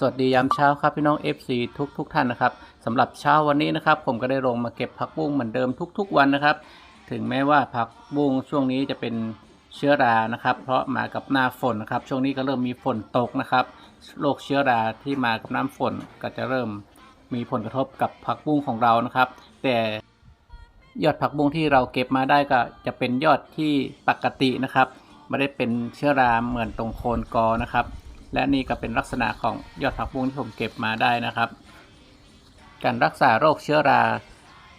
สวัสดียามเช้าครับพี่น้อง FC ทุกทุกท่านนะครับสำหรับเช้าวันนี้นะครับ ผมก็ได้ลงมาเก็บผักบุ้งเหมือนเดิมทุก ๆ วันนะครับ ถึงแม้ว่าผักบุ้งช่วงนี้จะเป็นเชื้อรานะครับ เพราะมากับหน้าฝนนะครับ ช่วงนี้ก็เริ่มมีฝนตกนะครับโรคเชื้อราที่มากับน้ำฝนก็จะเริ่มมีผลกระทบกับผักบุ้งของเรานะครับ แต่ยอดผักบุ้งที่เราเก็บมาได้ก็จะเป็นยอดที่ปกตินะครับไม่ได้เป็นเชื้อราเหมือนตรงโคนกอนะครับ และนี่ก็เป็นลักษณะของยอดผักบุ้งที่ผมเก็บมาได้นะครับ การรักษาโรคเชื้อรา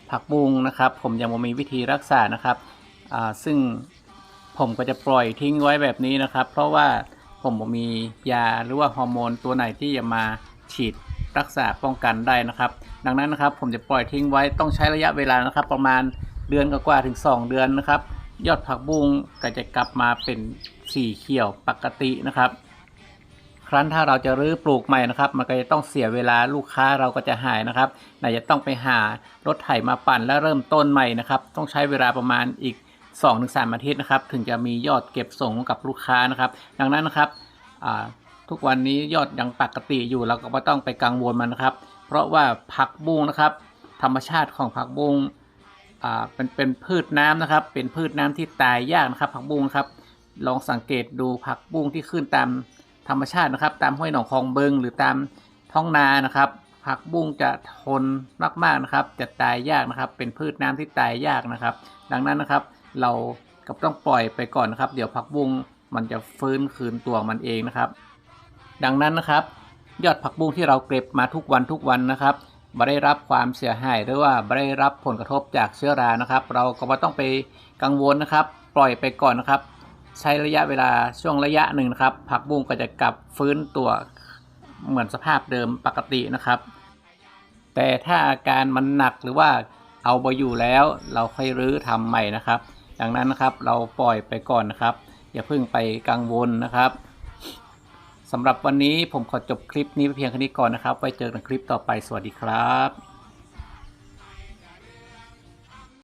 ผักบุ้งนะครับ ผมยังไม่มีวิธีรักษานะครับซึ่งผมก็จะปล่อยทิ้งไว้แบบนี้นะครับ เพราะว่าผมบ่มียาหรือว่าฮอร์โมนตัวไหนที่จะมาฉีดรักษาป้องกันได้นะครับ ดังนั้นนะครับผมจะปล่อยทิ้งไว้ต้องใช้ระยะเวลานะครับ ประมาณเดือนกว่าๆถึง 2 เดือนนะครับ ยอดผักบุ้งก็จะกลับมาเป็นสีเขียวปกตินะครับ ครั้นถ้าเราจะรื้อปลูกใหม่นะครับ มันก็จะต้องเสียเวลาลูกค้าเราก็จะหายนะครับไหนจะต้องไปหารถไถมาปั่นและเริ่มต้นใหม่นะครับ ต้องใช้เวลาประมาณอีก 2-3 อาทิตย์นะครับ ถึงจะมียอดเก็บส่งกับลูกค้านะครับ ดังนั้นนะครับทุกวันนี้ยอดยังปกติอยู่เราก็ไม่ต้องไปกังวลมันนะครับ เพราะว่าผักบุ้งนะครับ ธรรมชาติของผักบุ้งเป็นเป็นพืชน้ำนะครับ เป็นพืชน้ำที่ตายยากนะครับ ผักบุ้งครับ ลองสังเกตดูผักบุ้งที่ขึ้นตาม ธรรมชาตินะครับ ตามห้วยหนองคลองเบิงหรือตามท้องนานะครับ ผักบุ้งจะทนมากๆนะครับ จะตายยากนะครับ เป็นพืชน้ำที่ตายยากนะครับ ดังนั้นนะครับ เราก็ต้องปล่อยไปก่อนนะครับ เดี๋ยวผักบุ้งมันจะฟื้นคืนตัวมันเองนะครับ ดังนั้นนะครับ ยอดผักบุ้งที่เราเก็บมาทุกวันทุกวันนะครับไม่ได้รับความเสียหายหรือว่าไม่ได้รับผลกระทบจากเชื้อรานะครับ เราก็ไม่ต้องไปกังวลนะครับ ปล่อยไปก่อนนะครับ ใช้ระยะเวลาช่วงระยะหนึ่งนะครับ ผักบุ้งก็จะกลับฟื้นตัวเหมือนสภาพเดิมปกตินะครับ แต่ถ้าอาการมันหนักหรือว่าเอาไปอยู่แล้วเราค่อยรื้อทำใหม่นะครับ ดังนั้นนะครับเราปล่อยไปก่อนนะครับ อย่าเพิ่งไปกังวลนะครับสำหรับวันนี้ผมขอจบคลิปนี้เพียงแค่นี้ก่อนนะครับ ไว้เจอกันคลิปต่อไปสวัสดีครับ